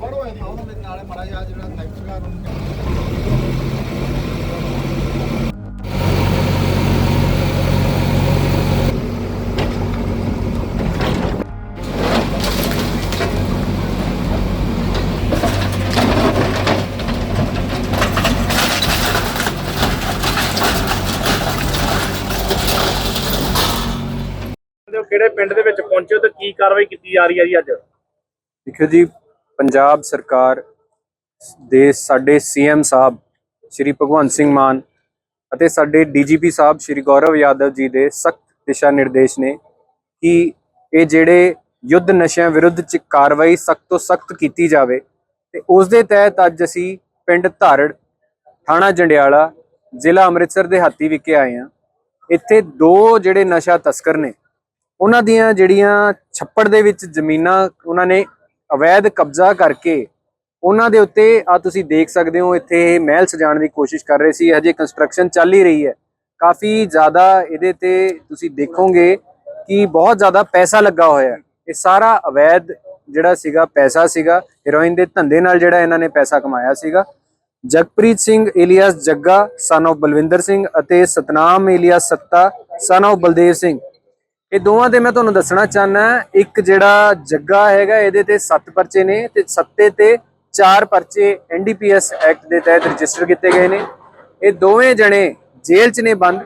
ਫੜੋ ਇਹ ਆਉਣ ਮੇਰੇ ਨਾਲੇ ਮੜਾ ਜਾ ਜਿਹੜਾ ਸੈਕਟਰ ਨੂੰ ਦੇ ਕਿਹੜੇ ਪਿੰਡ ਦੇ ਵਿੱਚ ਪਹੁੰਚੇ ਹੋ ਤੇ ਕੀ ਕਾਰਵਾਈ ਕੀਤੀ ਜਾ ਰਹੀ ਹੈ ਜੀ ਅੱਜ? ਦੇਖਿਓ ਜੀ ਪੰਜਾਬ ਸਰਕਾਰ ਦੇ ਸਾਡੇ ਸੀਐਮ ਸਾਹਿਬ ਸ਼੍ਰੀ ਭਗਵੰਤ ਸਿੰਘ ਮਾਨ ਅਤੇ ਸਾਡੇ ਡੀਜੀਪੀ ਸਾਹਿਬ ਸ਼੍ਰੀ ਗੌਰਵ ਯਾਦਵ ਜੀ ਦੇ ਸਖਤ ਦਿਸ਼ਾ ਨਿਰਦੇਸ਼ ਨੇ ਕਿ ਇਹ ਜਿਹੜੇ ਯੁੱਧ ਨਸ਼ਿਆਂ ਵਿਰੁੱਧ ਚ ਕਾਰਵਾਈ ਸਖਤ ਤੋਂ ਸਖਤ ਕੀਤੀ ਜਾਵੇ ਤੇ ਉਸ ਦੇ ਤਹਿਤ ਅੱਜ ਅਸੀਂ ਪਿੰਡ ਧਾਰੜ, ਥਾਣਾ ਜੰਡਿਆਲਾ, ਜ਼ਿਲ੍ਹਾ ਅੰਮ੍ਰਿਤਸਰ ਦੇ ਹਾਤੀ ਵਿਖੇ ਆਏ ਹਾਂ। ਇੱਥੇ ਦੋ ਜਿਹੜੇ ਨਸ਼ਾ ਤਸਕਰ ਨੇ, ਉਹਨਾਂ ਦੀਆਂ ਜਿਹੜੀਆਂ ਛੱਪੜ ਦੇ ਵਿੱਚ ਜ਼ਮੀਨਾਂ ਉਹਨਾਂ ਨੇ ਅਵੈਧ ਕਬਜ਼ਾ ਕਰਕੇ ਉਹਨਾਂ ਦੇ ਉੱਤੇ, ਆ ਤੁਸੀਂ ਦੇਖ ਸਕਦੇ ਹੋ, ਇੱਥੇ ਇਹ ਮਹਿਲ ਸਜਾਉਣ ਦੀ ਕੋਸ਼ਿਸ਼ ਕਰ ਰਹੇ ਸੀ ਹਜੇ ਕੰਸਟਰਕਸ਼ਨ ਚੱਲ ਹੀ ਰਹੀ ਹੈ। ਕਾਫੀ ਜ਼ਿਆਦਾ ਇਹਦੇ ਤੇ ਤੁਸੀਂ ਦੇਖੋਗੇ ਕਿ ਬਹੁਤ ਜ਼ਿਆਦਾ ਪੈਸਾ ਲੱਗਾ ਹੋਇਆ ਹੈ। ਇਹ ਸਾਰਾ ਅਵੈਧ ਜਿਹੜਾ ਸੀਗਾ, ਪੈਸਾ ਸੀਗਾ ਹੀਰੋਇਨ ਦੇ ਧੰਦੇ ਨਾਲ ਜਿਹੜਾ ਇਹਨਾਂ ਨੇ ਪੈਸਾ ਕਮਾਇਆ ਸੀਗਾ। ਜਗਪ੍ਰੀਤ ਸਿੰਘ ਏਲੀਆਸ ਜੱਗਾ ਸਨ of ਬਲਵਿੰਦਰ ਸਿੰਘ ਅਤੇ ਸਤਨਾਮ ਏਲੀਅਸ ਸੱਤਾ ਸਨ of ਬਲਦੇਵ ਸਿੰਘ। ਇਹ ਦੋਵਾਂ ਤੇ ਮੈਂ ਤੁਹਾਨੂੰ ਦੱਸਣਾ ਚਾਹਨਾ ਇੱਕ ਜਿਹੜਾ ਜੱਗਾ ਹੈਗਾ ਇਹਦੇ ਤੇ 7 ਪਰਚੇ ਨੇ ਤੇ ਸੱਤੇ ਤੇ 4 ਪਰਚੇ ਐਨਡੀਪੀਐਸ ਐਕਟ ਦੇ ਤਹਿਤ ਰਜਿਸਟਰ ਕੀਤੇ ਗਏ ਨੇ। ਇਹ ਦੋਵੇਂ ਜਣੇ ਜੇਲ੍ਹ 'ਚ ਨੇ ਬੰਦ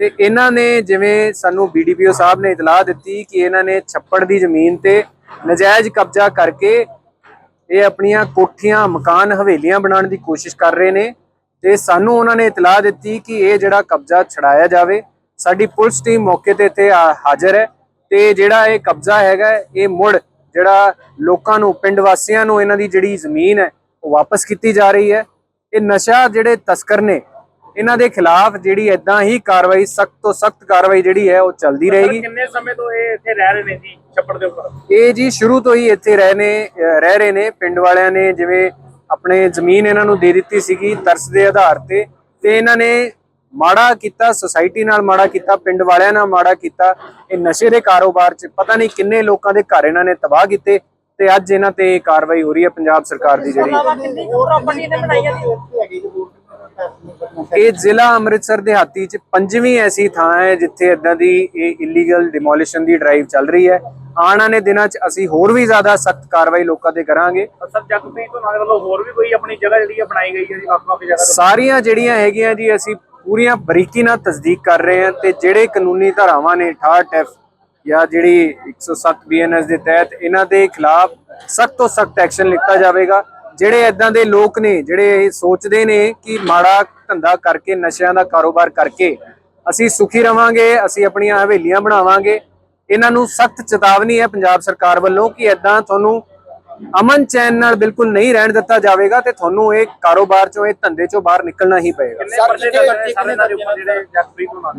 ਤੇ ਇਹਨਾਂ ਨੇ ਜਿਵੇਂ ਸਾਨੂੰ ਬੀਡੀਪੀਓ ਸਾਹਿਬ ਨੇ ਇਤਲਾਹ ਦਿੱਤੀ ਕਿ ਇਹਨਾਂ ਨੇ ਛੱਪੜ ਦੀ ਜ਼ਮੀਨ ਤੇ ਨਜਾਇਜ਼ ਕਬਜ਼ਾ ਕਰਕੇ ਇਹ ਆਪਣੀਆਂ ਕੋਠੀਆਂ, ਮਕਾਨ ਹਵੇਲੀਆਂ ਬਣਾਉਣ ਦੀ ਕੋਸ਼ਿਸ਼ ਕਰ ਰਹੇ ਨੇ ਤੇ ਸਾਨੂੰ ਉਹਨਾਂ ਨੇ ਇਤਲਾਹ ਦਿੱਤੀ ਕਿ ਇਹ ਜਿਹੜਾ ਕਬਜ਼ਾ ਛਡਾਇਆ ਜਾਵੇ। ਸਾਡੀ ਪੁਲਿਸ ਟੀਮ ਮੌਕੇ ਤੇ ਇੱਥੇ ਹਾਜ਼ਰ ਹੈ ਤੇ ਜਿਹੜਾ ਇਹ ਕਬਜ਼ਾ ਹੈਗਾ ਇਹ ਮੁੜ ਜਿਹੜਾ ਲੋਕਾਂ ਨੂੰ ਪਿੰਡ ਵਾਸੀਆਂ ਨੂੰ ਇਹਨਾਂ ਦੀ ਜਿਹੜੀ ਜ਼ਮੀਨ ਹੈ ਉਹ ਵਾਪਸ ਕੀਤੀ ਜਾ ਰਹੀ ਹੈ। ਇਹ ਨਸ਼ਾ ਜਿਹੜੇ ਤਸਕਰ ਨੇ ਇਹਨਾਂ ਦੇ ਖਿਲਾਫ ਜਿਹੜੀ ਇਦਾਂ ਹੀ ਕਾਰਵਾਈ ਸਖਤ ਤੋਂ ਸਖਤ ਕਾਰਵਾਈ ਜਿਹੜੀ ਹੈ ਉਹ ਚੱਲਦੀ ਰਹੇਗੀ। ਕਿੰਨੇ ਸਮੇਂ ਤੋਂ ਇਹ ਇੱਥੇ ਰਹਿ ਰਹੇ ਨੇ ਜੀ ਛੱਪੜ ਦੇ ਉੱਪਰ? ਇਹ ਜੀ ਸ਼ੁਰੂ ਤੋਂ ਹੀ ਇੱਥੇ ਰਹੇ ਨੇ ਰਹਿ ਰਹੇ ਨੇ। ਪਿੰਡ ਵਾਲਿਆਂ ਨੇ ਜਿਵੇਂ ਆਪਣੇ ਜ਼ਮੀਨ ਇਹਨਾਂ ਨੂੰ ਦੇ ਦਿੱਤੀ ਸੀਗੀ ਤਰਸ ਦੇ ਆਧਾਰ ਤੇ ਤੇ ਇਹਨਾਂ ਨੇ ਮਾੜਾ ਕੀਤਾ ਸੁਸਾਇਟੀ ਨਾਲ ਮਾੜਾ ਕੀਤਾ ਪਿੰਡ ਵਾਲਿਆਂ ਨਾਲ ਮਾੜਾ ਕੀਤਾ ਇਹ ਨਸ਼ੇ ਦੇ ਕਾਰੋਬਾਰ 'ਚ ਪਤਾ ਨਹੀਂ ਕਿੰਨੇ ਲੋਕਾਂ ਦੇ ਘਰ ਇਹਨਾਂ ਨੇ ਤਬਾਹ ਕੀਤੇ ਤੇ ਅੱਜ ਇਹਨਾਂ ਤੇ ਕਾਰਵਾਈ ਹੋ ਰਹੀ ਹੈ ਪੰਜਾਬ ਸਰਕਾਰ ਦੀ ਜਿਹੜੀ। ਇਹ ਜ਼ਿਲ੍ਹਾ ਅੰਮ੍ਰਿਤਸਰ ਦੇ ਹਾਤੀ 'ਚ ਪੰਜਵੀਂ ਐਸੀ ਥਾਂ ਹੈ ਜਿੱਥੇ ਇਦਾਂ ਦੀ ਇਹ ਇਲੀਗਲ ਡਿਮੋਲੀਸ਼ਨ ਦੀ ਡਰਾਈਵ ਚੱਲ ਰਹੀ ਹੈ। ਆਉਣ ਵਾਲੇ ਦਿਨਾਂ 'ਚ ਅਸੀਂ ਹੋਰ ਵੀ ਜ਼ਿਆਦਾ ਸਖਤ ਕਾਰਵਾਈ ਲੋਕਾਂ ਤੇ ਕਰਾਂਗੇ। ਸਰ ਜਗਪ੍ਰੀਤ ਤੋਂ ਨਾਲ ਵੱਲੋਂ ਹੋਰ ਵੀ ਕੋਈ ਆਪਣੀ ਜਗ੍ਹਾ ਜਿਹੜੀ ਬਣਾਈ ਗਈ ਹੈ ਜੀ ਵੱਖ-ਵੱਖ ਜਗ੍ਹਾ ਸਾਰੀਆਂ ਜਿਹੜੀਆਂ ਹੈਗੀਆਂ ਜੀ ਅਸੀਂ ਪੂਰੀਆਂ ਬਰੀਕੀ ਨਾਲ ਤਸਦੀਕ ਕਰ ਰਹੇ ਹਾਂ ਤੇ ਜਿਹੜੇ ਕਾਨੂੰਨੀ ਧਾਰਾਵਾਂ ਨੇ 68 ਐਫ ਜਾਂ ਜਿਹੜੀ 107 ਬੀਐਨਐਸ ਦੇ ਤਹਿਤ ਇਹਨਾਂ ਦੇ ਖਿਲਾਫ ਸਖਤ ਤੋਂ ਸਖਤ ਐਕਸ਼ਨ ਲਿੱਤਾ ਜਾਵੇਗਾ। ਜਿਹੜੇ ਇਦਾਂ ਦੇ ਲੋਕ ਨੇ, ਜਿਹੜੇ ਇਹ ਸੋਚਦੇ ਨੇ ਕਿ ਮਾੜਾ ਧੰਦਾ ਕਰਕੇ, ਨਸ਼ਿਆਂ ਦਾ ਕਾਰੋਬਾਰ ਕਰਕੇ ਅਸੀਂ ਸੁਖੀ ਰਵਾਂਗੇ, ਅਸੀਂ ਆਪਣੀਆਂ ਹਵੇਲੀਆਂ ਬਣਾਵਾਂਗੇ, ਇਹਨਾਂ ਨੂੰ ਸਖਤ ਚੇਤਾਵਨੀ ਹੈ ਪੰਜਾਬ ਸਰਕਾਰ ਵੱਲੋਂ ਕਿ ਇਦਾਂ ਤੁਹਾਨੂੰ ਅਮਨ ਚੈਨ ਨਾਲ ਬਿਲਕੁਲ ਨਹੀਂ ਰਹਿਣ ਦਿੱਤਾ ਜਾਵੇਗਾ ਤੇ ਤੁਹਾਨੂੰ ਇਹ ਕਾਰੋਬਾਰ ਚੋਂ ਇਹ ਧੰਦੇ ਚੋਂ ਬਾਹਰ ਨਿਕਲਣਾ ਹੀ ਪਏਗਾ।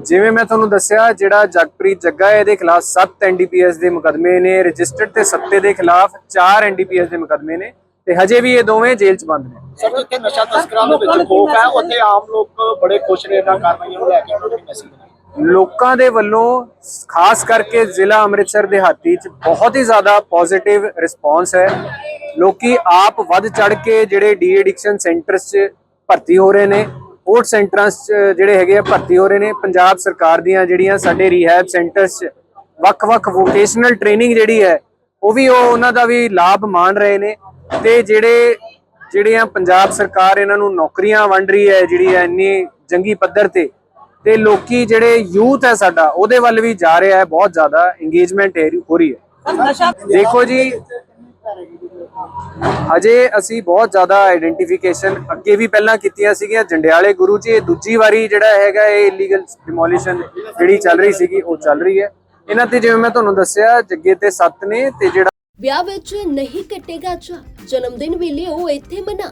ਜਿਵੇਂ ਮੈਂ ਤੁਹਾਨੂੰ ਦੱਸਿਆ ਜਿਹੜਾ ਜਗਪ੍ਰੀਤ ਜੱਗਾ ਇਹਦੇ ਖਿਲਾਫ 7 ਐਨਡੀਪੀਐਸ ਦੇ ਮੁਕਦਮੇ ਨੇ ਰਜਿਸਟਰਡ ਤੇ ਸੱਤੇ ਦੇ ਖਿਲਾਫ 4 ਐਨਡੀਪੀਐਸ ਦੇ ਮੁਕਦਮੇ ਨੇ ਤੇ ਹਜੇ ਵੀ ਇਹ ਦੋਵੇਂ ਜੇਲ੍ਹ 'ਚ ਬੰਦ ਨੇ। ਸਰ ਜਿੱਥੇ ਨਸ਼ਾ ਤਸਕਰਾਂ ਦੇ ਵਿੱਚ ਖੋਫ ਹੈ ਉੱਥੇ ਆਮ ਲੋਕ ਬੜੇ ਖੁਸ਼ ਨੇ ਇਹਨਾਂ ਕਾਰਵਾਈਆਂ ਨੂੰ ਲੈ ਕੇ ਉਹਨਾਂ ਦੀ ਮੈਸੇਜ ਲੋਕਾਂ ਦੇ ਵੱਲੋਂ, ਖਾਸ ਕਰਕੇ ਜ਼ਿਲ੍ਹਾ ਅੰਮ੍ਰਿਤਸਰ ਦਿਹਾਤੀ 'ਚ ਬਹੁਤ ਹੀ ਜ਼ਿਆਦਾ ਪੋਜ਼ਿਟਿਵ ਰਿਸਪੌਂਸ ਹੈ। ਲੋਕੀ ਆਪ ਵੱਧ ਚੜ ਕੇ ਜਿਹੜੇ ਡੀ ਐਡਿਕਸ਼ਨ ਸੈਂਟਰਸ 'ਚ ਭਰਤੀ ਹੋ ਰਹੇ ਨੇ ਸਪੋਰਟ ਸੈਂਟਰਾਂ 'ਚ ਜਿਹੜੇ ਹੈਗੇ ਆ ਭਰਤੀ ਹੋ ਰਹੇ ਨੇ। ਪੰਜਾਬ ਸਰਕਾਰ ਦੀਆਂ ਜਿਹੜੀਆਂ ਸਾਡੇ ਰੀਹੈਬ ਸੈਂਟਰਸ 'ਚ ਵੱਖ-ਵੱਖ ਵੋਕੇਸ਼ਨਲ ਟ੍ਰੇਨਿੰਗ ਜਿਹੜੀ ਹੈ, ਉਹ ਵੀ ਉਹ ਉਹਨਾਂ ਦਾ ਵੀ ਲਾਭ ਮਾਣ ਰਹੇ ਨੇ ਤੇ ਜਿਹੜੇ, ਜਿਹੜੀਆਂ ਪੰਜਾਬ ਸਰਕਾਰ ਇਹਨਾਂ ਨੂੰ ਨੌਕਰੀਆਂ ਵੰਡ ਰਹੀ ਹੈ, ਜਿਹੜੀ ਹੈ ਇੰਨੀ ਜੰਗੀ ਪੱਧਰ ਤੇ ਤੇ ਲੋਕੀ ਜਿਹੜੇ ਯੂਥ ਹੈ ਸਾਡਾ ਉਹਦੇ ਵੱਲ ਵੀ ਜਾ ਰਿਹਾ ਹੈ ਬਹੁਤ ਜ਼ਿਆਦਾ ਇੰਗੇਜਮੈਂਟ ਹੋ ਰਹੀ ਹੈ। ਦੇਖੋ ਜੀ ਅਜੇ ਅਸੀਂ ਬਹੁਤ ਜ਼ਿਆਦਾ ਆਈਡੈਂਟੀਫਿਕੇਸ਼ਨ ਅੱਗੇ ਵੀ ਪਹਿਲਾਂ ਕੀਤੀਆਂ ਸੀਗੀਆਂ ਜੰਡਿਆਲੇ ਗੁਰੂ ਜੀ ਇਹ ਦੂਜੀ ਵਾਰੀ ਜਿਹੜਾ ਹੈਗਾ ਇਹ ਇਲੀਗਲ ਡਿਮੋਲੀਸ਼ਨ ਜਿਹੜੀ ਚੱਲ ਰਹੀ ਸੀਗੀ ਉਹ ਚੱਲ ਰਹੀ ਹੈ। ਇਹਨਾਂ ਤੇ ਜਿਵੇਂ ਮੈਂ ਤੁਹਾਨੂੰ ਦੱਸਿਆ ਜੱਗੇ ਤੇ ਸੱਤ ਨੇ ਤੇ ਜਿਹੜਾ ਵਿਆਹ ਵਿੱਚ ਨਹੀਂ ਕੱਟੇਗਾ ਚਾ ਜਨਮ ਦਿਨ ਵੀ ਲਿਓ ਇੱਥੇ ਮਨਾ।